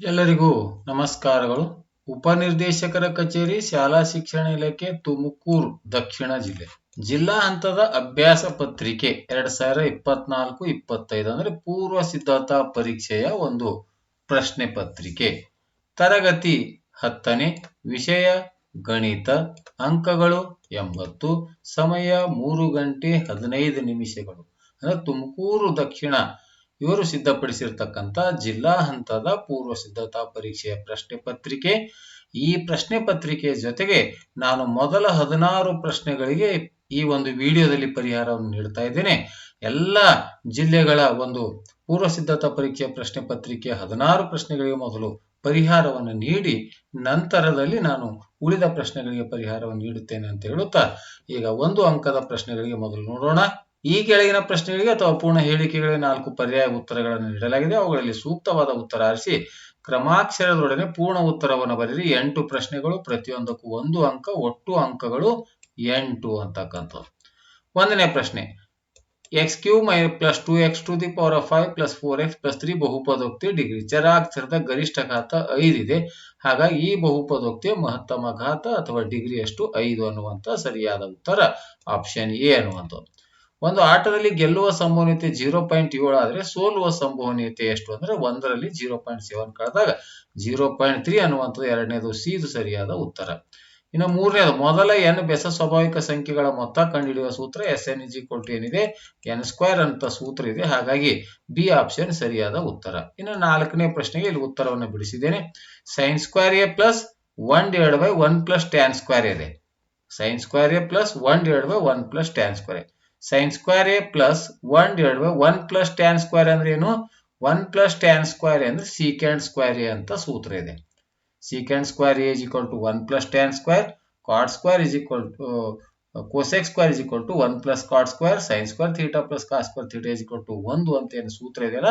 ಎಲ್ಲರಿಗೂ ನಮಸ್ಕಾರಗಳು. ಉಪನಿರ್ದೇಶಕರ ಕಚೇರಿ, ಶಾಲಾ ಶಿಕ್ಷಣ ಇಲಾಖೆ, ತುಮಕೂರು, ದಕ್ಷಿಣ ಜಿಲ್ಲೆ. ಜಿಲ್ಲಾ ಹಂತದ ಅಭ್ಯಾಸ ಪತ್ರಿಕೆ ಎರಡ್ ಸಾವಿರ ಇಪ್ಪತ್ನಾಲ್ಕು, ಇಪ್ಪತ್ತೈದು ಅಂದ್ರೆ ಪೂರ್ವ ಸಿದ್ಧತಾ ಪರೀಕ್ಷೆಯ ಒಂದು ಪ್ರಶ್ನೆ ಪತ್ರಿಕೆ. ತರಗತಿ ಹತ್ತನೇ, ವಿಷಯ, ಗಣಿತ, ಅಂಕಗಳು ಎಂಬತ್ತು, ಸಮಯ ಮೂರು ಗಂಟೆ ಹದಿನೈದು ನಿಮಿಷಗಳು. ಅಂದ್ರೆ ತುಮಕೂರು ದಕ್ಷಿಣ ಇವರು ಸಿದ್ಧಪಡಿಸಿರ್ತಕ್ಕಂಥ ಜಿಲ್ಲಾ ಹಂತದ ಪೂರ್ವ ಸಿದ್ಧತಾ ಪರೀಕ್ಷೆಯ ಪ್ರಶ್ನೆ ಪತ್ರಿಕೆ. ಈ ಪ್ರಶ್ನೆ ಪತ್ರಿಕೆಯ ಜೊತೆಗೆ ನಾನು ಮೊದಲ ಹದಿನಾರು ಪ್ರಶ್ನೆಗಳಿಗೆ ಈ ಒಂದು ವಿಡಿಯೋದಲ್ಲಿ ಪರಿಹಾರವನ್ನು ನೀಡ್ತಾ ಇದ್ದೇನೆ. ಎಲ್ಲ ಜಿಲ್ಲೆಗಳ ಒಂದು ಪೂರ್ವ ಸಿದ್ಧತಾ ಪರೀಕ್ಷೆಯ ಪ್ರಶ್ನೆ ಪತ್ರಿಕೆ ಹದಿನಾರು ಪ್ರಶ್ನೆಗಳಿಗೆ ಮೊದಲು ಪರಿಹಾರವನ್ನು ನೀಡಿ, ನಂತರದಲ್ಲಿ ನಾನು ಉಳಿದ ಪ್ರಶ್ನೆಗಳಿಗೆ ಪರಿಹಾರವನ್ನು ನೀಡುತ್ತೇನೆ ಅಂತ ಹೇಳುತ್ತಾ, ಈಗ ಒಂದು ಅಂಕದ ಪ್ರಶ್ನೆಗಳಿಗೆ ಮೊದಲು ನೋಡೋಣ. ಈ ಕೆಳಗಿನ ಪ್ರಶ್ನೆಗಳಿಗೆ ಅಥವಾ ಪೂರ್ಣ ಹೇಳಿಕೆಗಳಿಗೆ ನಾಲ್ಕು ಪರ್ಯಾಯ ಉತ್ತರಗಳನ್ನು ನೀಡಲಾಗಿದೆ. ಅವುಗಳಲ್ಲಿ ಸೂಕ್ತವಾದ ಉತ್ತರ ಆರಿಸಿ, ಕ್ರಮಾಕ್ಷರದೊಡನೆ ಪೂರ್ಣ ಉತ್ತರವನ್ನು ಬರೆಯಿರಿ. ಎಂಟು ಪ್ರಶ್ನೆಗಳು, ಪ್ರತಿಯೊಂದಕ್ಕೂ ಒಂದು ಅಂಕ, ಒಟ್ಟು ಅಂಕಗಳು ಎಂಟು ಅಂತಕ್ಕಂಥದ್ದು. ಒಂದನೇ ಪ್ರಶ್ನೆ x Q my plus two x to the power of five plus four x plus three ಬಹುಪದೋಕ್ತಿ degree ಚರಾಕ್ಷರದ ಗರಿಷ್ಠ ಘಾತ ಐದಿದೆ ಹಾಗಾಗಿ ಈ ಬಹುಪದೋಕ್ತಿಯ ಮಹತ್ತಮ ಘಾತ ಅಥವಾ ಡಿಗ್ರಿ ಅಷ್ಟು ಐದು ಅನ್ನುವಂಥ ಸರಿಯಾದ ಉತ್ತರ ಆಪ್ಷನ್ ಎ ಅನ್ನುವಂಥದ್ದು. ಒಂದು ಆಟದಲ್ಲಿ ಗೆಲ್ಲುವ ಸಂಭವನೀಯತೆ ಜೀರೋ ಪಾಯಿಂಟ್ ಏಳು ಆದರೆ ಸೋಲುವ ಸಂಭವನೀಯತೆ ಎಷ್ಟು ಅಂದ್ರೆ ಒಂದರಲ್ಲಿ ಜೀರೋ ಪಾಯಿಂಟ್ ಸೆವೆನ್ ಕಳೆದಾಗ ಜೀರೋ ಪಾಯಿಂಟ್ ತ್ರೀ ಅನ್ನುವಂಥದ್ದು ಎರಡನೇದು ಸಿ ಇದು ಸರಿಯಾದ ಉತ್ತರ. ಇನ್ನು ಮೂರನೇದು, ಮೊದಲ ಎನ್ ಬೆಸ ಸ್ವಾಭಾವಿಕ ಸಂಖ್ಯೆಗಳ ಮೊತ್ತ ಕಂಡುಹಿಡಿಯುವ ಸೂತ್ರ ಎಸ್ ಎನ್ ಇಜಿ ಕೊಟ್ಟು ಏನಿದೆ? ಎನ್ ಸ್ಕ್ವೇರ್ ಅಂತ ಸೂತ್ರ ಇದೆ. ಹಾಗಾಗಿ ಬಿ ಆಪ್ಷನ್ ಸರಿಯಾದ ಉತ್ತರ. ಇನ್ನು ನಾಲ್ಕನೇ ಪ್ರಶ್ನೆಗೆ ಇಲ್ಲಿ ಉತ್ತರವನ್ನು ಬಿಡಿಸಿದ್ದೇನೆ. Sine square A plus one divide by one plus tan square ಇದೆ. Sine square A plus one divide by one plus tan square sine square A plus one divide by one plus tan square ಅಂದ್ರೆ ಏನು? One plus tan square ಅಂದ್ರೆ secant square A ಅಂತ ಸೂತ್ರ ಇದೆ. Secant square A is equal to one plus tan square cot square is equal to cosec square is equal to one plus cot square sine square theta plus cos square theta is equal to ಒಂದು ಅಂತ ಏನು ಸೂತ್ರ ಇದೆಯಲ್ಲ?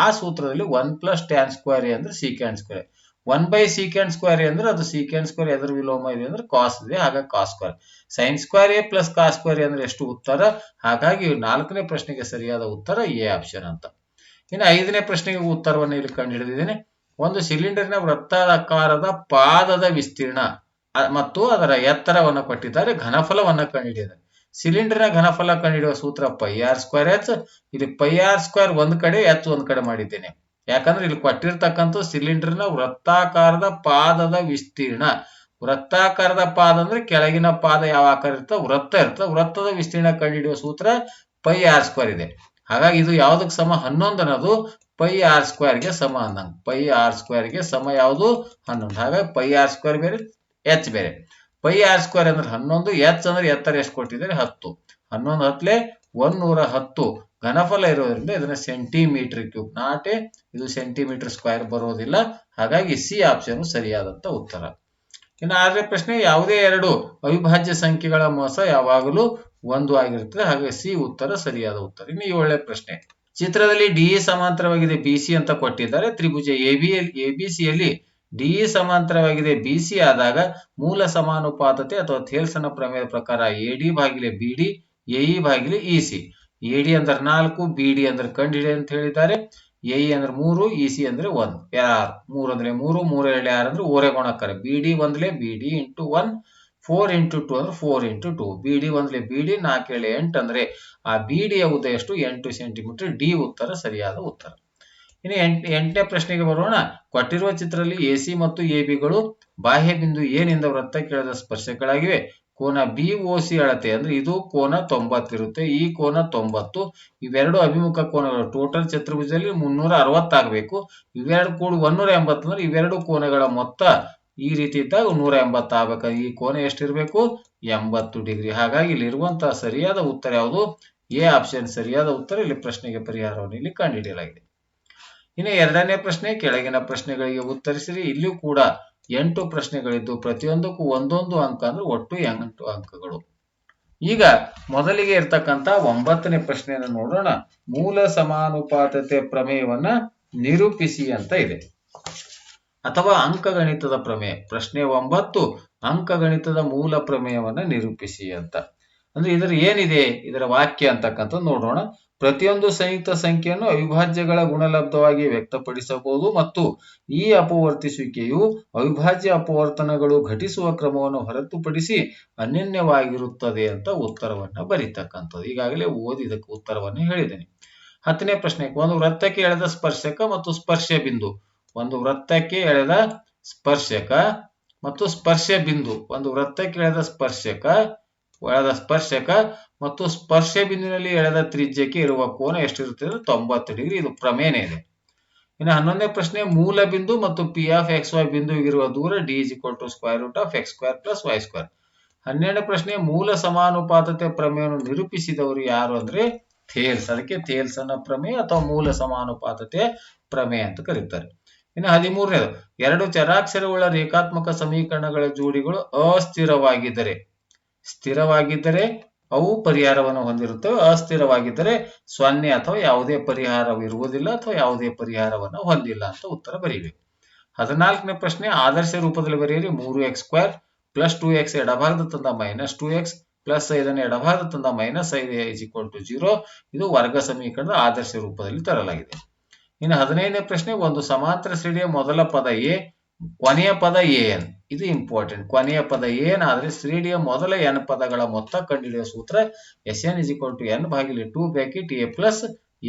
ಆ ಸೂತ್ರದಲ್ಲಿ one plus tan square A ಅಂದ್ರೆ secant square one by secant square ಅಂದ್ರೆ ಅದು ಸೀಕೆಂಡ್ ಸ್ಕ್ವೇರ್ ಎದುರು ವಿಲೋಮ ಇದೆ ಅಂದ್ರೆ ಕಾಸ್ ಇದೆ ಹಾಗಾಗಿ cos square sine square A plus cos square ಅಂದ್ರೆ ಎಷ್ಟು ಉತ್ತರ? ಹಾಗಾಗಿ ನಾಲ್ಕನೇ ಪ್ರಶ್ನೆಗೆ ಸರಿಯಾದ ಉತ್ತರ ಎ ಆಪ್ಷನ್ ಅಂತ. ಇನ್ನು ಐದನೇ ಪ್ರಶ್ನೆಗೆ ಉತ್ತರವನ್ನು ಇಲ್ಲಿ ಕಂಡು ಕಂಡುಹಿಡಿದಿದ್ದೇನೆ. ಒಂದು ಸಿಲಿಂಡರ್ನ ವೃತ್ತಾಕಾರದ ಪಾದದ ವಿಸ್ತೀರ್ಣ ಮತ್ತು ಅದರ ಎತ್ತರವನ್ನು ಕೊಟ್ಟಿದ್ದಾರೆ, ಘನಫಲವನ್ನು ಕಂಡುಹಿಡಿದಿದ್ದಾರೆ ಸಿಲಿಂಡರ್ನ ಘನಫಲ ಕಂಡುಹಿಡಿಯುವ ಸೂತ್ರ ಪೈ ಆರ್ ಸ್ಕ್ವೇರ್ ಎಚ್ ಇಲ್ಲಿ ಪೈ ಆರ್ ಸ್ಕ್ವೇರ್ ಒಂದ್ ಕಡೆ ಎಚ್ ಒಂದ್ ಕಡೆ ಮಾಡಿದ್ದೇನೆ. ಯಾಕಂದ್ರೆ ಇಲ್ಲಿ ಕೊಟ್ಟಿರ್ತಕ್ಕಂಥ ಸಿಲಿಂಡರ್ನ ವೃತ್ತಾಕಾರದ ಪಾದದ ವಿಸ್ತೀರ್ಣ. ವೃತ್ತಾಕಾರದ ಪಾದ ಅಂದ್ರೆ ಕೆಳಗಿನ ಪಾದ ಯಾವ ಆಕಾರ ಇರ್ತದೆ ವೃತ್ತ ಇರ್ತದೆ ವೃತ್ತದ ವಿಸ್ತೀರ್ಣ ಕಂಡುಹಿಡಿಯುವ ಸೂತ್ರ ಪೈ ಆರ್ ಸ್ಕ್ವೇರ್ ಇದೆ. ಹಾಗಾಗಿ ಇದು ಯಾವುದಕ್ಕೆ ಸಮ? ಹನ್ನೊಂದು ಅನ್ನೋದು ಪೈ ಆರ್ ಸ್ಕ್ವೇರ್ಗೆ ಸಮ ಅಂದಂಗ. ಪೈ ಆರ್ ಸ್ಕ್ವೇರ್ಗೆ ಸಮ ಯಾವುದು? ಹನ್ನೊಂದು. ಹಾಗಾಗಿ ಪೈ ಆರ್ ಸ್ಕ್ವೇರ್ ಬೇರೆ ಎಚ್ ಬೇರೆ. ಪೈ ಆರ್ ಸ್ಕ್ವೇರ್ ಅಂದ್ರೆ ಹನ್ನೊಂದು ಎಚ್ ಅಂದ್ರೆ ಎತ್ತರ ಎಷ್ಟು ಕೊಟ್ಟಿದ್ದಾರೆ? ಹತ್ತು. ಹನ್ನೊಂದು ಹತ್ಲೆ ನೂರ ಹತ್ತು. ಘನಫಲ ಇರೋದ್ರಿಂದ ಇದನ್ನ ಸೆಂಟಿಮೀಟರ್ ಕ್ಯೂಬ್ ನಾಟೆ, ಇದು ಸೆಂಟಿಮೀಟರ್ ಸ್ಕ್ವೇರ್ ಬರೋದಿಲ್ಲ. ಹಾಗಾಗಿ ಸಿ ಆಪ್ಷನ್ ಸರಿಯಾದಂತ ಉತ್ತರ. ಇನ್ನು ಆರನೇ ಪ್ರಶ್ನೆ, ಯಾವುದೇ ಎರಡು ಅವಿಭಾಜ್ಯ ಸಂಖ್ಯೆಗಳ ಮೋಸ ಯಾವಾಗಲೂ ಒಂದು ಆಗಿರುತ್ತದೆ. ಹಾಗೆ ಸಿ ಉತ್ತರ ಸರಿಯಾದ ಉತ್ತರ. ಇನ್ನು ಏಳನೇ ಪ್ರಶ್ನೆ, ಚಿತ್ರದಲ್ಲಿ ಡಿಇ ಸಮಾಂತರವಾಗಿದೆ ಬಿಸಿ ಅಂತ ಕೊಟ್ಟಿದ್ದಾರೆ. ತ್ರಿಭುಜ ಎಬಿ ಎಬಿಸಿಯಲ್ಲಿ ಡಿಇ ಸಮಾಂತರವಾಗಿದೆ ಬಿಸಿ ಆದಾಗ ಮೂಲ ಸಮಾನುಪಾತತೆ ಅಥವಾ ಥೇಲ್ಸನ ಪ್ರಮೇಯದ ಪ್ರಕಾರ ಎಡಿ ಭಾಗಿಲೆ ಬಿಡಿ ಎಇ ಭಾಗಿಲೆ ಇಸಿ ಎಡಿ ಅಂದ್ರೆ ನಾಲ್ಕು ಬಿಡಿ ಅಂದ್ರೆ ಕಂಡಿಡಿ ಅಂತ ಹೇಳಿದ್ದಾರೆ. ಎಇ ಅಂದ್ರೆ ಮೂರು ಇಸಿ ಅಂದ್ರೆ ಒನ್ ಯಾರು? ಮೂರು ಅಂದ್ರೆ ಮೂರು ಮೂರು ಎರಡು ಯಾರು ಅಂದ್ರೆ ಓರೆ B D ಒಂದ್ಲೆ B D into one, four into two ಅಂದ್ರೆ four into two. B D ಒಂದ್ಲೆ ಬಿಡಿ ನಾಲ್ಕೇಳೆ ಎಂಟು ಅಂದ್ರೆ ಆ ಬಿಡಿಯ ಉದ್ದ ಎಷ್ಟು? ಎಂಟು ಸೆಂಟಿಮೀಟರ್. ಡಿ ಉತ್ತರ, ಸರಿಯಾದ ಉತ್ತರ. ಇನ್ನು ಎಂಟ್, ಎಂಟನೇ ಪ್ರಶ್ನೆಗೆ ಬರೋಣ. ಕೊಟ್ಟಿರುವ ಚಿತ್ರದಲ್ಲಿ ಎ ಸಿ ಮತ್ತು ಎ ಬಿಗಳು ಬಾಹ್ಯ ಬಿಂದು ಏನಿಂದ ವೃತ್ತ ಕೆಳದ ಸ್ಪರ್ಶಗಳಾಗಿವೆ ಕೋನ ಬಿ ಓ ಸಿ ಅಳತೆ ಅಂದ್ರೆ ಇದು ಕೋನ ತೊಂಬತ್ತಿರುತ್ತೆ ಈ ಕೋನ ತೊಂಬತ್ತು, ಇವೆರಡು ಅಭಿಮುಖ ಕೋನಗಳು ಟೋಟಲ್ ಚತುರ್ಭುಜದಲ್ಲಿ ಮುನ್ನೂರ ಅರವತ್ತಾಗಬೇಕು ಇವೆರಡು ಕೂಡ ಒಂದೂರ ಎಂಬತ್ತು ಅಂದ್ರೆ ಇವೆರಡು ಕೋನಗಳ ಮೊತ್ತ ಈ ರೀತಿ ಇದ್ದಾಗ ನೂರ ಎಂಬತ್ತು ಆಗ್ಬೇಕು. ಈ ಕೋನ ಎಷ್ಟಿರಬೇಕು? ಎಂಬತ್ತು ಡಿಗ್ರಿ. ಹಾಗಾಗಿ ಇಲ್ಲಿ ಇರುವಂತಹ ಸರಿಯಾದ ಉತ್ತರ ಯಾವುದು? ಎ ಆಪ್ಷನ್ ಸರಿಯಾದ ಉತ್ತರ ಇಲ್ಲಿ ಪ್ರಶ್ನೆಗೆ ಪರಿಹಾರವನ್ನು ಇಲ್ಲಿ ಕಂಡುಹಿಡಿಯಲಾಗಿದೆ. ಇನ್ನು ಎರಡನೇ ಪ್ರಶ್ನೆ, ಕೆಳಗಿನ ಪ್ರಶ್ನೆಗಳಿಗೆ ಉತ್ತರಿಸಿರಿ. ಇಲ್ಲಿಯೂ ಕೂಡ ಎಂಟು ಪ್ರಶ್ನೆಗಳಿದ್ದು ಪ್ರತಿಯೊಂದಕ್ಕೂ ಒಂದೊಂದು ಅಂಕ ಅಂದ್ರೆ ಒಟ್ಟು ಎಂಟು ಅಂಕಗಳು. ಈಗ ಮೊದಲಿಗೆ ಇರ್ತಕ್ಕಂತ ಒಂಬತ್ತನೇ ಪ್ರಶ್ನೆಯನ್ನು ನೋಡೋಣ. ಮೂಲ ಸಮಾನುಪಾತತೆ ಪ್ರಮೇಯವನ್ನ ನಿರೂಪಿಸಿ ಅಂತ ಇದೆ. ಅಥವಾ ಅಂಕಗಣಿತದ ಪ್ರಮೇಯ, ಪ್ರಶ್ನೆ ಒಂಬತ್ತು, ಅಂಕಗಣಿತದ ಮೂಲ ಪ್ರಮೇಯವನ್ನ ನಿರೂಪಿಸಿ ಅಂತ. ಅಂದ್ರೆ ಇದರ ಏನಿದೆ? ಇದರ ವಾಕ್ಯ ಅಂತಕ್ಕಂಥದ್ದು ನೋಡೋಣ. ಪ್ರತಿಯೊಂದು ಸಂಯುಕ್ತ ಸಂಖ್ಯೆಯನ್ನು ಅವಿಭಾಜ್ಯಗಳ ಗುಣಲಬ್ಧವಾಗಿ ವ್ಯಕ್ತಪಡಿಸಬಹುದು ಮತ್ತು ಈ ಅಪವರ್ತಿಸುವಿಕೆಯು ಅವಿಭಾಜ್ಯ ಅಪವರ್ತನಗಳು ಘಟಿಸುವ ಕ್ರಮವನ್ನು ಹೊರತುಪಡಿಸಿ ಅನನ್ಯವಾಗಿರುತ್ತದೆ ಅಂತ ಉತ್ತರವನ್ನು ಬರೀತಕ್ಕಂಥದ್ದು. ಈಗಾಗಲೇ ಓದಿದಕ್ಕೆ ಉತ್ತರವನ್ನು ಹೇಳಿದ್ದೇನೆ. ಹತ್ತನೇ ಪ್ರಶ್ನೆ, ಒಂದು ವೃತ್ತಕ್ಕೆ ಎಳೆದ ಸ್ಪರ್ಶಕ ಮತ್ತು ಸ್ಪರ್ಶ ಬಿಂದು. ಒಂದು ವೃತ್ತಕ್ಕೆ ಎಳೆದ ಸ್ಪರ್ಶಕ ಮತ್ತು ಸ್ಪರ್ಶ ಬಿಂದು. ಒಂದು ವೃತ್ತಕ್ಕೆ ಎಳೆದ ಸ್ಪರ್ಶಕ ಒಳದ ಸ್ಪರ್ಶಕ ಮತ್ತು ಸ್ಪರ್ಶ ಬಿಂದುವಿನಲ್ಲಿ ಎಳೆದ ತ್ರಿಜ್ಯಕ್ಕೆ ಇರುವ ಕೋನ ಎಷ್ಟಿರುತ್ತೆ ಅಂದ್ರೆ ತೊಂಬತ್ತು ಡಿಗ್ರಿ. ಇದು ಪ್ರಮೇಯನೇ ಇದೆ. ಇನ್ನು ಹನ್ನೊಂದನೇ ಪ್ರಶ್ನೆ, ಮೂಲ ಬಿಂದು ಮತ್ತು ಪಿ ಆಫ್ ಎಕ್ಸ್ ವೈ ಬಿಂದುವಿಗಿರುವ ದೂರ D is equal to square root of x square plus y square ಹನ್ನೆರಡನೇ ಪ್ರಶ್ನೆ, ಮೂಲ ಸಮಾನುಪಾತತೆ ಪ್ರಮೇಯವನ್ನು ನಿರೂಪಿಸಿದವರು ಯಾರು ಅಂದ್ರೆ ಥೇಲ್ಸ್. ಅದಕ್ಕೆ ಥೇಲ್ಸ್ ಅನ್ನ ಪ್ರಮೇಯ ಅಥವಾ ಮೂಲ ಸಮಾನುಪಾತತೆ ಪ್ರಮೇಯ ಅಂತ ಕರೀತಾರೆ. ಇನ್ನು ಹದಿಮೂರನೇದು, ಎರಡು ಚರಾಕ್ಷರವುಳ್ಳ ರೇಖಾತ್ಮಕ ಸಮೀಕರಣಗಳ ಜೋಡಿಗಳು ಅಸ್ಥಿರವಾಗಿದ್ದರೆ, ಸ್ಥಿರವಾಗಿದ್ದರೆ ಅವು ಪರಿಹಾರವನ್ನು ಹೊಂದಿರುತ್ತವೆ. ಅಸ್ಥಿರವಾಗಿದ್ದರೆ ಸೊನ್ನೆ ಅಥವಾ ಯಾವುದೇ ಪರಿಹಾರವಿರುವುದಿಲ್ಲ ಅಥವಾ ಯಾವುದೇ ಪರಿಹಾರವನ್ನು ಹೊಂದಿಲ್ಲ ಅಂತ ಉತ್ತರ ಬರೀಬೇಕು. ಹದಿನಾಲ್ಕನೇ ಪ್ರಶ್ನೆ, ಆದರ್ಶ ರೂಪದಲ್ಲಿ ಬರೆಯಿರಿ. ಮೂರು x square plus two x ಎಡಭಾಗದ ತಂದ ಮೈನಸ್ ಟೂ ಎಕ್ಸ್ ಪ್ಲಸ್ ಐದನ್ನು ಎಡಭಾಗದ ತಂದ ಮೈನಸ್ ಐದು ಇಸ್ ಈಕ್ವಲ್ ಟು ಜೀರೋ. ಇದು ವರ್ಗ ಸಮೀಕರಣದ ಆದರ್ಶ ರೂಪದಲ್ಲಿ ತರಲಾಗಿದೆ. ಇನ್ನು ಹದಿನೈದನೇ ಪ್ರಶ್ನೆ, ಒಂದು ಸಮಾಂತರ ಶ್ರೇಣಿಯ ಮೊದಲ ಪದ ಎ ಕೊನೆಯ ಪದ ಏನ್ ಇದು ಇಂಪಾರ್ಟೆಂಟ್ ಕೊನೆಯ ಪದ ಏನ್ ಆದ್ರೆ ಶ್ರೇಣಿಯ ಮೊದಲ ಎನ್ ಪದಗಳ ಮೊತ್ತ ಕಂಡುಹಿಡಿಯುವ ಸೂತ್ರ S N is equal to N ಭಾಗಿಲೆ two bracket A plus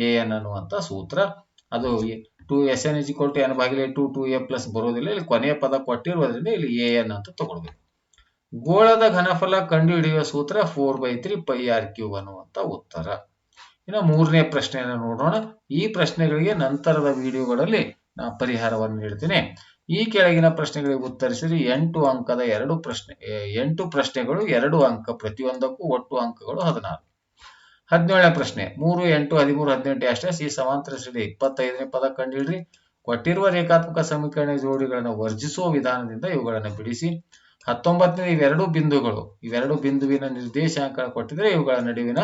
A N ಅನ್ನುವಂತ ಸೂತ್ರ. ಅದು two S N is equal to N ಭಾಗಿಲೆ two two A plus ಬರೋದಿಲ್ಲ ಇಲ್ಲಿ ಕೊನೆಯ ಪದ ಕೊಟ್ಟಿರುವುದರಿಂದ ಇಲ್ಲಿ ಎ ಎನ್ ಅಂತ ತಗೊಳ್ಬೇಕು. ಗೋಳದ ಘನಫಲ ಕಂಡುಹಿಡಿಯುವ ಸೂತ್ರ four by three pi R cube ಅನ್ನುವಂತ ಉತ್ತರ. ಇನ್ನು ಮೂರನೇ ಪ್ರಶ್ನೆಯನ್ನು ನೋಡೋಣ. ಈ ಪ್ರಶ್ನೆಗಳಿಗೆ ನಂತರದ ವಿಡಿಯೋಗಳಲ್ಲಿ ನಾ ಪರಿಹಾರವನ್ನು ನೀಡ್ತೇನೆ. ಈ ಕೆಳಗಿನ ಪ್ರಶ್ನೆಗಳಿಗೆ ಉತ್ತರಿಸಿರಿ ಎಂಟು ಅಂಕದ ಎರಡು ಪ್ರಶ್ನೆ ಎಂಟು ಪ್ರಶ್ನೆಗಳು ಎರಡು ಅಂಕ, ಪ್ರತಿಯೊಂದಕ್ಕೂ ಒಟ್ಟು ಅಂಕಗಳು ಹದಿನಾರು. ಹದಿನೇಳನೇ ಪ್ರಶ್ನೆ, ಮೂರು, ಎಂಟು, ಹದಿಮೂರು, ಹದಿನೆಂಟು ಅಷ್ಟೇ, ಸಿ ಸಮಾಂತರ ಶ್ರೇಣಿ ಇಪ್ಪತ್ತೈದನೇ ಪದ ಕಂಡುಹಿಡ್ರಿ ಕೊಟ್ಟಿರುವ ರೇಖಾತ್ಮಕ ಸಮೀಕರಣ ಜೋಡಿಗಳನ್ನು ವರ್ಜಿಸುವ ವಿಧಾನದಿಂದ ಇವುಗಳನ್ನು ಬಿಡಿಸಿ. ಹತ್ತೊಂಬತ್ತನೇ, ಇವೆರಡು ಬಿಂದುಗಳು, ಇವೆರಡು ಬಿಂದುವಿನ ನಿರ್ದೇಶಾಂಕ ಕೊಟ್ಟಿದ್ರೆ ಇವುಗಳ ನಡುವಿನ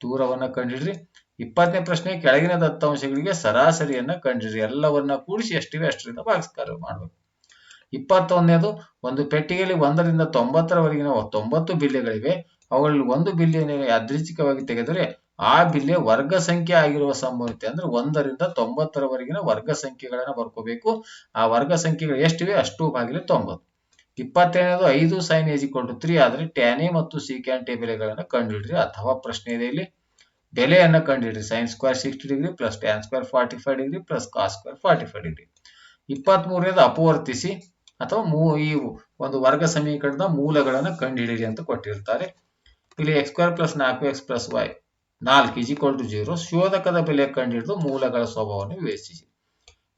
ದೂರವನ್ನ ಕಂಡಿಡ್ರಿ. ಇಪ್ಪತ್ತನೇ ಪ್ರಶ್ನೆ, ಕೆಳಗಿನ ದತ್ತಾಂಶಗಳಿಗೆ ಸರಾಸರಿಯನ್ನ ಕಂಡಿಡ್ರಿ ಎಲ್ಲವನ್ನ ಕೂಡಿಸಿ ಎಷ್ಟಿವೆ ಅಷ್ಟರಿಂದ ಭಾಗಿಸ್ಕಾರ ಮಾಡಬೇಕು. ಇಪ್ಪತ್ತೊಂದನೇದು, ಒಂದು ಪೆಟ್ಟಿಗೆಯಲ್ಲಿ ಒಂದರಿಂದ ತೊಂಬತ್ತರವರೆಗಿನ ತೊಂಬತ್ತು ಬಿಲ್ಲೆಗಳಿವೆ. ಅವುಗಳಲ್ಲಿ ಒಂದು ಬಿಲ್ಲೆಯನ್ನು ಯಾದೃಚ್ಛಿಕವಾಗಿ ತೆಗೆದರೆ ಆ ಬಿಲ್ಲೆ ವರ್ಗ ಸಂಖ್ಯೆ ಆಗಿರುವ ಸಂಭವತೆ ಅಂದ್ರೆ ಒಂದರಿಂದ ತೊಂಬತ್ತರವರೆಗಿನ ವರ್ಗ ಸಂಖ್ಯೆಗಳನ್ನ ಬರ್ಕೋಬೇಕು. ಆ ವರ್ಗ ಸಂಖ್ಯೆಗಳು ಎಷ್ಟಿವೆ? ಅಷ್ಟು ಬಾಗಿಲು ತೊಂಬತ್ತು. ಇಪ್ಪತ್ತೇನದು ಐದು ಸೈನ್ ಏಜ್ ಟು ತ್ರೀ ಆದರೆ ಟ್ಯಾನೆ ಮತ್ತು ಸಿ ಟೆ ಬೆಲೆಗಳನ್ನು ಕಂಡುಹಿಡ್ರಿ ಅಥವಾ ಪ್ರಶ್ನೆ ಇದೆ ಇಲ್ಲಿ. ಬೆಲೆಯನ್ನ ಕಂಡುಹಿಡ್ರಿ. Sine square sixty degree plus tan square forty five degree plus cos square forty five degree ಇಪ್ಪತ್ಮೂರನೇದು ಅಪವರ್ತಿಸಿ ಅಥವಾ ಮೂ, ಈ ಒಂದು ವರ್ಗ ಸಮೀಕರಣದ ಮೂಲಗಳನ್ನು ಕಂಡುಹಿಡಿಯಿರಿ ಅಂತ ಕೊಟ್ಟಿರ್ತಾರೆ. ಇಲ್ಲಿ ಎಕ್ಸ್ ಸ್ಕ್ವೇರ್ ಪ್ಲಸ್ ನಾಲ್ಕು ಎಕ್ಸ್ ಪ್ಲಸ್ ವೈ ನಾಲ್ಕು ಇಸ್ ಈಕ್ವಲ್ ಟು ಜೀರೋ ಶೋಧಕದ ಬೆಲೆ ಕಂಡುಹಿಡಿದು ಮೂಲಗಳ ಸ್ವಭಾವವನ್ನು ವಿವೇಚಿಸಿ.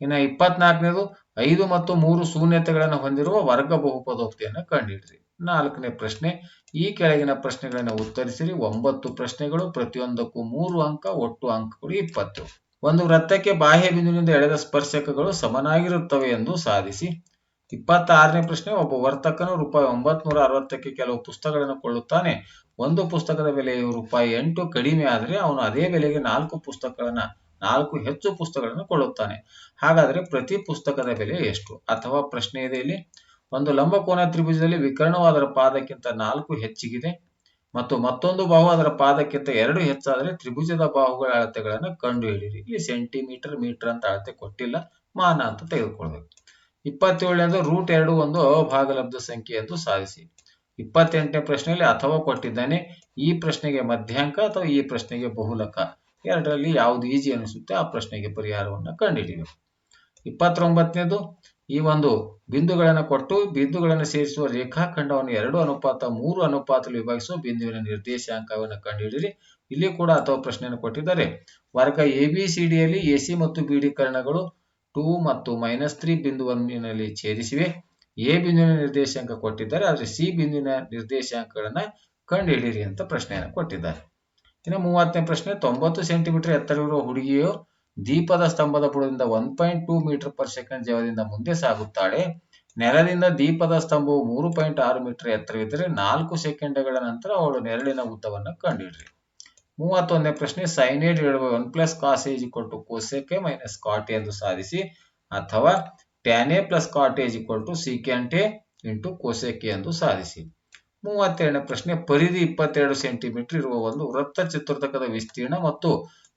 ಇನ್ನು ಇಪ್ಪತ್ನಾಲ್ಕನೇದು ಐದು ಮತ್ತು ಮೂರು ಶೂನ್ಯತೆಗಳನ್ನು ಹೊಂದಿರುವ ವರ್ಗ ಬಹುಪದೋಕ್ತಿಯನ್ನು ಕಂಡುಹಿಡಿರಿ. ನಾಲ್ಕನೇ ಪ್ರಶ್ನೆ. ಈ ಕೆಳಗಿನ ಪ್ರಶ್ನೆಗಳನ್ನು ಉತ್ತರಿಸಿರಿ. ಒಂಬತ್ತು ಪ್ರಶ್ನೆಗಳು, ಪ್ರತಿಯೊಂದಕ್ಕೂ ಮೂರು ಅಂಕ, ಒಟ್ಟು ಅಂಕಗಳು ಇಪ್ಪತ್ತು. ಒಂದು ವೃತ್ತಕ್ಕೆ ಬಾಹ್ಯ ಬಿಂದುವಿನಿಂದ ಎಳೆದ ಸ್ಪರ್ಶಕಗಳು ಸಮನಾಗಿರುತ್ತವೆ ಎಂದು ಸಾಧಿಸಿ. ಇಪ್ಪತ್ತಾರನೇ ಪ್ರಶ್ನೆ, ಒಬ್ಬ ವರ್ತಕನು ರೂಪಾಯಿ ಒಂಬತ್ನೂರ ಅರವತ್ತಕ್ಕೆ ಕೆಲವು ಪುಸ್ತಕಗಳನ್ನು ಕೊಳ್ಳುತ್ತಾನೆ. ಒಂದು ಪುಸ್ತಕದ ಬೆಲೆಯು ರೂಪಾಯಿ ಎಂಟು ಕಡಿಮೆ ಆದರೆ ಅವನು ಅದೇ ಬೆಲೆಗೆ ನಾಲ್ಕು ಪುಸ್ತಕಗಳನ್ನ, ನಾಲ್ಕು ಹೆಚ್ಚು ಪುಸ್ತಕಗಳನ್ನು ಕೊಳ್ಳುತ್ತಾನೆ. ಹಾಗಾದರೆ ಪ್ರತಿ ಪುಸ್ತಕದ ಬೆಲೆ ಎಷ್ಟು? ಅಥವಾ ಪ್ರಶ್ನೆ ಇದೆ ಇಲ್ಲಿ. ಒಂದು ಲಂಬಕೋನ ತ್ರಿಭುಜದಲ್ಲಿ ವಿಕರ್ಣವಾದರ ಪಾದಕ್ಕಿಂತ ನಾಲ್ಕು ಹೆಚ್ಚಿಗಿದೆ ಮತ್ತು ಮತ್ತೊಂದು ಬಾಹು ಅದರ ಪಾದಕ್ಕಿಂತ ಎರಡು ಹೆಚ್ಚಾದರೆ ತ್ರಿಭುಜದ ಬಾಹುಗಳ ಅಳತೆಗಳನ್ನು ಕಂಡುಹಿಡಿಯಿರಿ. ಇಲ್ಲಿ ಸೆಂಟಿಮೀಟರ್, ಮೀಟರ್ ಅಂತ ಅಳತೆ ಕೊಟ್ಟಿಲ್ಲ, ಮಾನ ಅಂತ ತೆಗೆದುಕೊಳ್ಬೇಕು ಇಪ್ಪತ್ತೇಳನೇದು ರೂಟ್ ಎರಡು ಒಂದು ಭಾಗಲಬ್ಧ ಸಂಖ್ಯೆ ಎಂದು ಸಾಧಿಸಿ. ಇಪ್ಪತ್ತೆಂಟನೇ ಪ್ರಶ್ನೆಯಲ್ಲಿ ಅಥವಾ ಕೊಟ್ಟಿದ್ದಾನೆ, ಈ ಪ್ರಶ್ನೆಗೆ ಮಧ್ಯಾಂಕ ಅಥವಾ ಈ ಪ್ರಶ್ನೆಗೆ ಬಹುಲಕ? ಎರಡರಲ್ಲಿ ಯಾವುದು ಈಜಿ ಅನಿಸುತ್ತೆ ಆ ಪ್ರಶ್ನೆಗೆ ಪರಿಹಾರವನ್ನು ಕಂಡುಹಿಡಿಯಬೇಕು ಇಪ್ಪತ್ತೊಂಬತ್ತನೇದು, ಈ ಒಂದು ಬಿಂದುಗಳನ್ನು ಕೊಟ್ಟು ಬಿಂದುಗಳನ್ನು ಸೇರಿಸುವ ರೇಖಾಖಂಡವನ್ನು ಎರಡು ಅನುಪಾತ, ಮೂರು ಅನುಪಾತದಲ್ಲಿ ವಿಭಾಗಿಸುವ ಬಿಂದುವಿನ ನಿರ್ದೇಶಾಂಕವನ್ನು ಕಂಡುಹಿಡಿಯಿರಿ. ಇಲ್ಲಿ ಕೂಡ ಅಥವಾ ಪ್ರಶ್ನೆಯನ್ನು ಕೊಟ್ಟಿದ್ದಾರೆ. ವರ್ಗ ಎ ಬಿ ಸಿ ಡಿಯಲ್ಲಿ ಎ ಸಿ ಮತ್ತು ಬಿ ಡಿ ಕರ್ಣಗಳು ಟೂ ಮತ್ತು ಮೈನಸ್ ತ್ರೀ ಬಿಂದುವಿನಲ್ಲಿ ಛೇದಿಸಿವೆ. ಎ ಬಿಂದುವಿನ ನಿರ್ದೇಶಾಂಕ ಕೊಟ್ಟಿದ್ದಾರೆ. ಆದರೆ ಸಿ ಬಿಂದುವಿನ ನಿರ್ದೇಶಾಂಕಗಳನ್ನ ಕಂಡುಹಿಡಿಯಿರಿ ಅಂತ ಪ್ರಶ್ನೆಯನ್ನು ಕೊಟ್ಟಿದ್ದಾರೆ. ಇನ್ನು ಮೂವತ್ತನೇ ಪ್ರಶ್ನೆ, ತೊಂಬತ್ತು ಸೆಂಟಿಮೀಟರ್ ಎತ್ತರವಿರುವ ಹುಡುಗಿಯು ದೀಪದ ಸ್ತಂಭದ ಬುಡದಿಂದ one point two meter per second ಜವದಿಂದ ಮುಂದೆ ಸಾಗುತ್ತಾಳೆ. ನೆರಳಿನ ದೀಪದ ಸ್ತಂಭವು ಮೂರು ಪಾಯಿಂಟ್ ಆರು ಮೀಟರ್ ಎತ್ತರವಿದ್ದರೆ ನಾಲ್ಕು ಸೆಕೆಂಡ್ಗಳ ನಂತರ ಅವಳು ನೆರಳಿನ ಉದ್ದವನ್ನು ಕಂಡುಹಿಡ್ರಿ ಮೂವತ್ತೊಂದನೇ ಪ್ರಶ್ನೆ ಸೈನೇಡ್ ಹೇಳುವ one plus cos A equal to cosec minus cot ಎಂದು ಸಾಧಿಸಿ, ಅಥವಾ tan plus cot A equal to secant into cosec ಎಂದು ಸಾಧಿಸಿ. ಮೂವತ್ತೆರಡನೇ ಪ್ರಶ್ನೆ, ಪರಿಧಿ ಇಪ್ಪತ್ತೆರಡು ಸೆಂಟಿಮೀಟರ್ ಇರುವ ಒಂದು ವೃತ್ತ ಚತುರ್ಥಕದ ವಿಸ್ತೀರ್ಣ ಮತ್ತು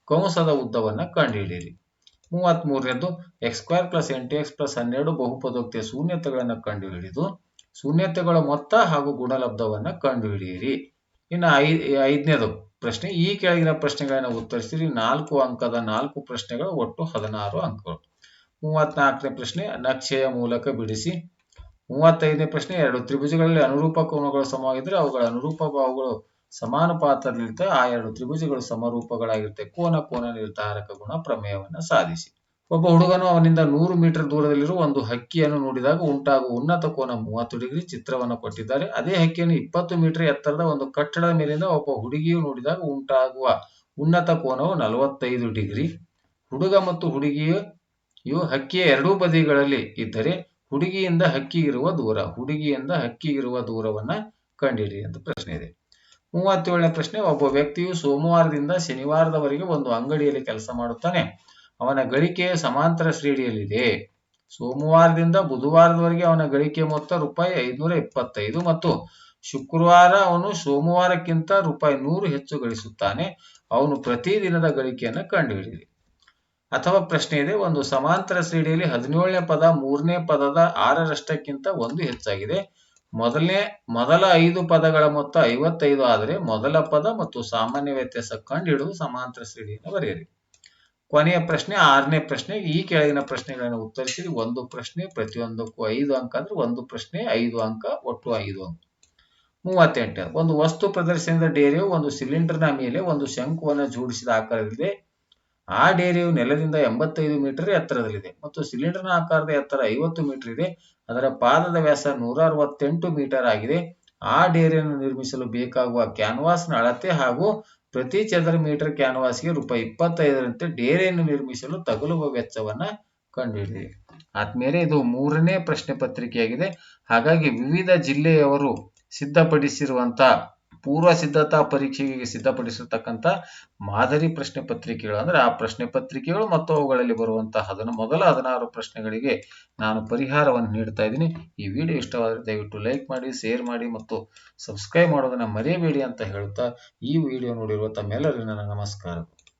ಕಂಸದ ಉದ್ದವನ್ನು ಕಂಡುಹಿಡಿಯಿರಿ. ಮೂವತ್ತ್ ಮೂರನೇದು ಎಕ್ಸ್ ಸ್ಕ್ವೇರ್ ಪ್ಲಸ್ ಎಂಟು ಎಕ್ಸ್ ಪ್ಲಸ್ ಹನ್ನೆರಡು ಬಹುಪದೋಕ್ತಿಯ ಶೂನ್ಯತೆಗಳನ್ನು ಕಂಡುಹಿಡಿದು, ಶೂನ್ಯತೆಗಳ ಮೊತ್ತ ಹಾಗೂ ಗುಣಲಬ್ಧವನ್ನು ಕಂಡುಹಿಡಿಯಿರಿ. ಇನ್ನು ಐದನೇದು ಪ್ರಶ್ನೆ, ಈ ಕೆಳಗಿನ ಪ್ರಶ್ನೆಗಳನ್ನ ಉತ್ತರಿಸಿರಿ. ನಾಲ್ಕು ಅಂಕದ ನಾಲ್ಕು ಪ್ರಶ್ನೆಗಳು, ಒಟ್ಟು ಹದಿನಾರು ಅಂಕಗಳು. ಮೂವತ್ನಾಲ್ಕನೇ ಪ್ರಶ್ನೆ, ನಕ್ಷೆಯ ಮೂಲಕ ಬಿಡಿಸಿ. ಮೂವತ್ತೈದನೇ ಪ್ರಶ್ನೆ, ಎರಡು ತ್ರಿಭುಜಗಳಲ್ಲಿ ಅನುರೂಪ ಕೋನಗಳು ಸಮವಾಗಿದ್ದರೆ ಅವುಗಳ ಅನುರೂಪ ಬಾಹುಗಳು ಸಮಾನುಪಾತದಲ್ಲಿರುತ್ತೆ ಆ ಎರಡು ತ್ರಿಭುಜಗಳು ಸಮರೂಪಗಳಾಗಿರುತ್ತೆ ಕೋನ ಕೋನ ನಿರ್ಧಾರಕ ಗುಣ ಪ್ರಮೇಯವನ್ನ ಸಾಧಿಸಿ. ಒಬ್ಬ ಹುಡುಗನು ಅವನಿಂದ ನೂರು ಮೀಟರ್ ದೂರದಲ್ಲಿರುವ ಒಂದು ಹಕ್ಕಿಯನ್ನು ನೋಡಿದಾಗ ಉಂಟಾಗುವ ಉನ್ನತ ಕೋನ ಮೂವತ್ತು ಡಿಗ್ರಿ ಚಿತ್ರವನ್ನು ಕೊಟ್ಟಿದ್ದಾರೆ. ಅದೇ ಹಕ್ಕಿಯನ್ನು ಇಪ್ಪತ್ತು ಮೀಟರ್ ಎತ್ತರದ ಒಂದು ಕಟ್ಟಡದ ಮೇಲಿಂದ ಒಬ್ಬ ಹುಡುಗಿಯು ನೋಡಿದಾಗ ಉಂಟಾಗುವ ಉನ್ನತ ಕೋನವು ನಲವತ್ತೈದು ಡಿಗ್ರಿ. ಹುಡುಗ ಮತ್ತು ಹುಡುಗಿಯು ಹಕ್ಕಿಯ ಎರಡೂ ಬದಿಗಳಲ್ಲಿ ಇದ್ದರೆ ಹುಡುಗಿಯಿಂದ ಹಕ್ಕಿಗಿರುವ ದೂರ, ಹುಡುಗಿಯಿಂದ ಹಕ್ಕಿಗಿರುವ ದೂರವನ್ನ ಕಂಡಿಡಿ ಅಂತ ಪ್ರಶ್ನೆ ಇದೆ. ಮೂವತ್ತೇಳನೇ ಪ್ರಶ್ನೆ, ಒಬ್ಬ ವ್ಯಕ್ತಿಯು ಸೋಮವಾರದಿಂದ ಶನಿವಾರದವರೆಗೆ ಒಂದು ಅಂಗಡಿಯಲ್ಲಿ ಕೆಲಸ ಮಾಡುತ್ತಾನೆ. ಅವನ ಗಳಿಕೆ ಸಮಾಂತರ ಶ್ರೇಣಿಯಲ್ಲಿದೆ. ಸೋಮವಾರದಿಂದ ಬುಧವಾರದವರೆಗೆ ಅವನ ಗಳಿಕೆ ಮೊತ್ತ ರೂಪಾಯಿ ಐದುನೂರ ಇಪ್ಪತ್ತೈದು ಮತ್ತು ಶುಕ್ರವಾರ ಅವನು ಸೋಮವಾರಕ್ಕಿಂತ ರೂಪಾಯಿ ನೂರು ಹೆಚ್ಚು ಗಳಿಸುತ್ತಾನೆ. ಅವನು ಪ್ರತಿದಿನದ ಗಳಿಕೆಯನ್ನು ಕಂಡುಹಿಡಿಯಿರಿ ಅಥವಾ ಪ್ರಶ್ನೆ ಇದೆ, ಒಂದು ಸಮಾಂತರ ಶ್ರೇಣಿಯಲ್ಲಿ ಹದಿನೇಳನೇ ಪದ, ಮೂರನೇ ಪದದ ಆರರಷ್ಟಕ್ಕಿಂತ ಒಂದು ಹೆಚ್ಚಾಗಿದೆ. ಮೊದಲನೇ, ಮೊದಲ ಐದು ಪದಗಳ ಮೊತ್ತ ಐವತ್ತೈದು ಆದರೆ ಮೊದಲ ಪದ ಮತ್ತು ಸಾಮಾನ್ಯ ವ್ಯತ್ಯಾಸ ಕಂಡುಹಿಡಿದು ಸಮಾಂತರ ಶ್ರೇಣಿಯನ್ನು ಬರೆಯಿರಿ. ಕೊನೆಯ ಪ್ರಶ್ನೆ, ಆರನೇ ಪ್ರಶ್ನೆ, ಈ ಕೆಳಗಿನ ಪ್ರಶ್ನೆಗಳನ್ನು ಉತ್ತರಿಸಿ ಒಂದು ಪ್ರಶ್ನೆ, ಪ್ರತಿಯೊಂದಕ್ಕೂ ಐದು ಅಂಕ ಅಂದ್ರೆ ಒಂದು ಪ್ರಶ್ನೆ, ಐದು ಅಂಕ, ಒಟ್ಟು ಐದು ಅಂಕ. ಮೂವತ್ತೆಂಟು, ಒಂದು ವಸ್ತು ಪ್ರದರ್ಶನದ ಡೇರೆಯು ಒಂದು ಸಿಲಿಂಡರ್ನ ಮೇಲೆ ಒಂದು ಶಂಕುವನ್ನು ಜೋಡಿಸಿದ ಆಕಾರದಲ್ಲಿದೆ. ಆ ಡೇರಿಯು ನೆಲದಿಂದ ಎಂಬತ್ತೈದು ಮೀಟರ್ ಎತ್ತರದಲ್ಲಿದೆ ಮತ್ತು ಸಿಲಿಂಡರ್ನ ಆಕಾರದ ಎತ್ತರ ಐವತ್ತು ಮೀಟರ್ ಇದೆ. ಅದರ ಪಾದದ ವ್ಯಾಸ ನೂರ ಅರವತ್ತೆಂಟು ಮೀಟರ್ ಆಗಿದೆ. ಆ ಡೇರಿಯನ್ನು ನಿರ್ಮಿಸಲು ಬೇಕಾಗುವ ಕ್ಯಾನ್ವಾಸ್ನ ಅಳತೆ ಹಾಗೂ ಪ್ರತಿ ಚದರ ಮೀಟರ್ ಕ್ಯಾನ್ವಾಸ್ಗೆ ರೂಪಾಯಿ ಇಪ್ಪತ್ತೈದರಂತೆ ಡೇರೆಯನ್ನು ನಿರ್ಮಿಸಲು ತಗುಲುವ ವೆಚ್ಚವನ್ನ ಕಂಡುಹಿಡಿಯಿರಿ ಆದ್ಮೇಲೆ ಇದು ಮೂರನೇ ಪ್ರಶ್ನೆ ಪತ್ರಿಕೆಯಾಗಿದೆ. ಹಾಗಾಗಿ ವಿವಿಧ ಜಿಲ್ಲೆಯವರು ಸಿದ್ಧಪಡಿಸಿರುವಂತ ಪೂರ್ವ ಸಿದ್ಧತಾ ಪರೀಕ್ಷೆಗೆ ಸಿದ್ಧಪಡಿಸಿರ್ತಕ್ಕಂಥ ಮಾದರಿ ಪ್ರಶ್ನೆ ಪತ್ರಿಕೆಗಳು ಅಂದ್ರೆ ಆ ಪ್ರಶ್ನೆ ಪತ್ರಿಕೆಗಳು ಮತ್ತು ಅವುಗಳಲ್ಲಿ ಬರುವಂತಹ ಅದನ್ನು ಮೊದಲ ಹದಿನಾರು ಪ್ರಶ್ನೆಗಳಿಗೆ ನಾನು ಪರಿಹಾರವನ್ನು ನೀಡ್ತಾ ಇದ್ದೀನಿ. ಈ ವಿಡಿಯೋ ಇಷ್ಟವಾದರೆ ದಯವಿಟ್ಟು ಲೈಕ್ ಮಾಡಿ, ಶೇರ್ ಮಾಡಿ ಮತ್ತು ಸಬ್ಸ್ಕ್ರೈಬ್ ಮಾಡೋದನ್ನ ಮರೆಯಬೇಡಿ ಅಂತ ಹೇಳುತ್ತಾ ಈ ವಿಡಿಯೋ ನೋಡಿರುವ ತಮ್ಮೆಲ್ಲರಿಗೂ ನನ್ನ ನಮಸ್ಕಾರ.